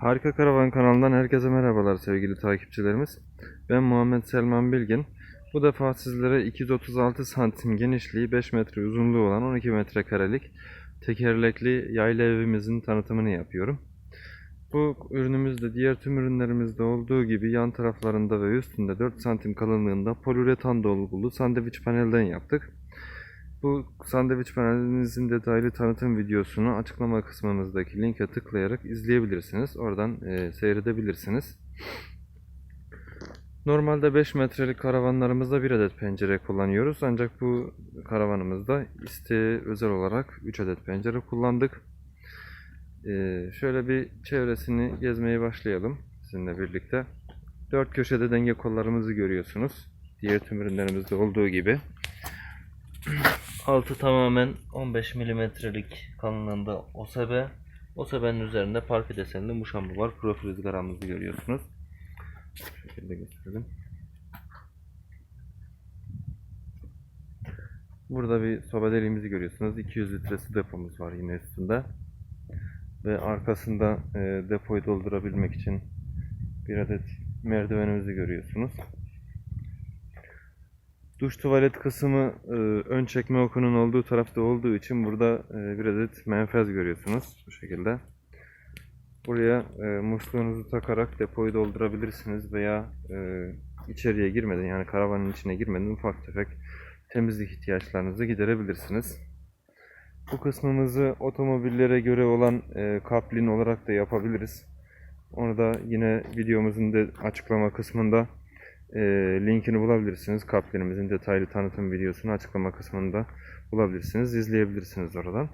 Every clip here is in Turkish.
Harika Karavan kanalından herkese merhabalar sevgili takipçilerimiz. Ben Muhammed Selman Bilgin. Bu defa sizlere 236 santim genişliği 5 metre uzunluğu olan 12 metrekarelik tekerlekli yayla evimizin tanıtımını yapıyorum. Bu ürünümüzde diğer tüm ürünlerimizde olduğu gibi yan taraflarında ve üstünde 4 santim kalınlığında poliüretan dolgulu sandviç panelden yaptık. Bu sandviç panelimizin detaylı tanıtım videosunu açıklama kısmımızdaki linke tıklayarak izleyebilirsiniz. Oradan e, seyredebilirsiniz. Normalde 5 metrelik karavanlarımızda bir adet pencere kullanıyoruz. Ancak bu karavanımızda isteğe özel olarak 3 adet pencere kullandık. E, şöyle bir çevresini gezmeye başlayalım sizinle birlikte. Dört köşede denge kollarımızı görüyorsunuz. Diğer tüm ürünlerimizde olduğu gibi. Altı tamamen 15 milimetrelik kalınlığında OSB. OSB'nin üzerinde parke desenli muşamba var. Profil ızgaramızı görüyorsunuz. Şu şekilde gösterelim. Burada bir soba deliğimizi görüyorsunuz. 200 litre su depomuz var yine üstünde. Ve arkasında e, depoyu doldurabilmek için bir adet merdivenimizi görüyorsunuz. Duş tuvalet kısmı e, ön çekme okunun olduğu tarafta olduğu için burada e, bir adet menfez görüyorsunuz bu şekilde. Buraya e, musluğunuzu takarak depoyu doldurabilirsiniz veya e, içeriye girmeden yani karavanın içine girmeden ufak tefek temizlik ihtiyaçlarınızı giderebilirsiniz. Bu kısmımızı otomobillere göre olan e, kaplin olarak da yapabiliriz. Onu da yine videomuzun da açıklama kısmında e, linkini bulabilirsiniz. Kaplinimizin detaylı tanıtım videosunu açıklama kısmında bulabilirsiniz. izleyebilirsiniz oradan.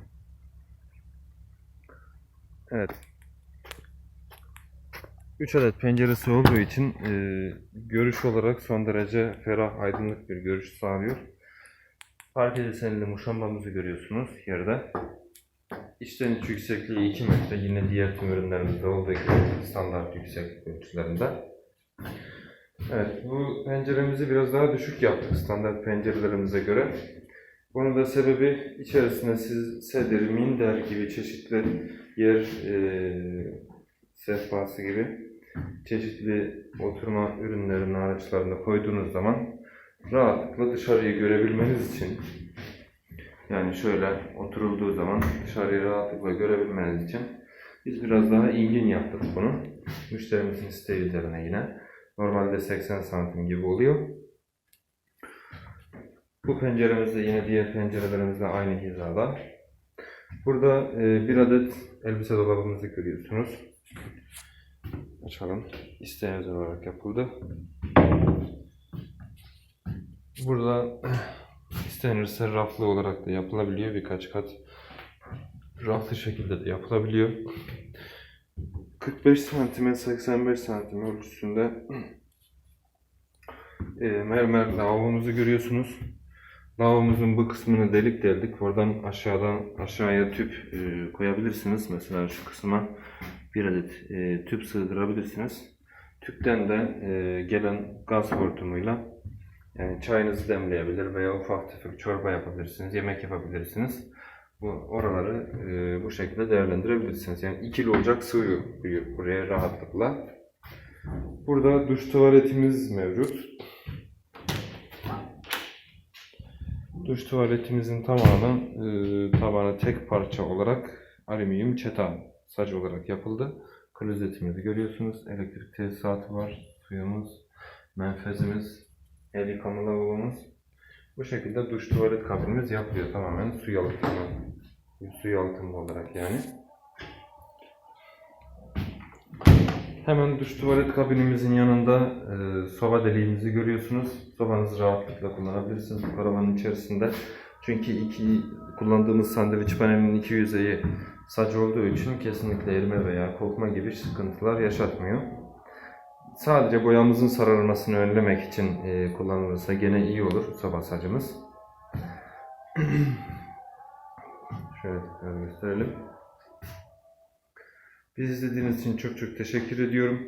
Evet. 3 adet penceresi olduğu için e, görüş olarak son derece ferah, aydınlık bir görüş sağlıyor. Parke desenli muşambamızı görüyorsunuz yerde. İçten iç yüksekliği 2 metre yine diğer tüm ürünlerimizde olduğu gibi standart yükseklik ölçülerinde. Evet bu penceremizi biraz daha düşük yaptık standart pencerelerimize göre. Bunun da sebebi içerisine siz sedir, minder gibi çeşitli yer e, sehpası gibi çeşitli oturma ürünlerinin araçlarını koyduğunuz zaman rahatlıkla dışarıyı görebilmeniz için yani şöyle oturulduğu zaman dışarıyı rahatlıkla görebilmeniz için biz biraz daha ingin yaptık bunu. Müşterimizin isteği üzerine yine. Normalde 80 santim gibi oluyor. Bu penceremiz de yine diğer pencerelerimizle aynı hizada. Burada e, bir adet elbise dolabımızı görüyorsunuz. Açalım. İsteğe özel olarak yapıldı. Burada istenirse raflı olarak da yapılabiliyor. Birkaç kat raflı şekilde de yapılabiliyor. 45 santime 85 santim ölçüsünde e, mermer lavabomuzu görüyorsunuz. Lavabomuzun bu kısmını delik deldik. Oradan aşağıdan aşağıya tüp e, koyabilirsiniz. Mesela şu kısma bir adet e, tüp sığdırabilirsiniz. Tüpten de e, gelen gaz hortumuyla yani çayınızı demleyebilir veya ufak tefek çorba yapabilirsiniz, yemek yapabilirsiniz. Bu oraları e, bu şekilde değerlendirebilirsiniz. Yani ikili ocak sığıyor buraya rahatlıkla. Burada duş tuvaletimiz mevcut. Duş tuvaletimizin tamamı e, tabanı tek parça olarak alüminyum çetan saç olarak yapıldı. Klozetimizi görüyorsunuz. Elektrik tesisatı var. Suyumuz, menfezimiz, el yıkama lavabomuz. Bu şekilde duş tuvalet kabinimiz yapılıyor tamamen su yalıtımı. Su yalıtımlı olarak yani. Hemen duş tuvalet kabinimizin yanında e, soba deliğimizi görüyorsunuz. Sobanızı rahatlıkla kullanabilirsiniz bu karavanın içerisinde. Çünkü iki kullandığımız sandviç panelinin iki yüzeyi saç olduğu için kesinlikle erime veya kokma gibi sıkıntılar yaşatmıyor. Sadece boyamızın sararmasını önlemek için e, kullanılırsa gene iyi olur soba sacımız. Şöyle gösterelim. Bizi izlediğiniz için çok çok teşekkür ediyorum.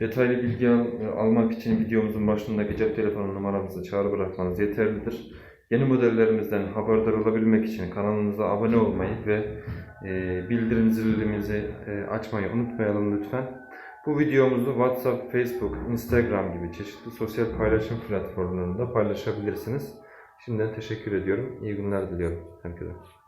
Detaylı bilgi al- almak için videomuzun başındaki cep telefonu numaramızı çağrı bırakmanız yeterlidir. Yeni modellerimizden haberdar olabilmek için kanalımıza abone olmayı ve e, bildirim zilimizi e, açmayı unutmayalım lütfen. Bu videomuzu WhatsApp, Facebook, Instagram gibi çeşitli sosyal paylaşım platformlarında paylaşabilirsiniz. Şimdiden teşekkür ediyorum. İyi günler diliyorum herkese.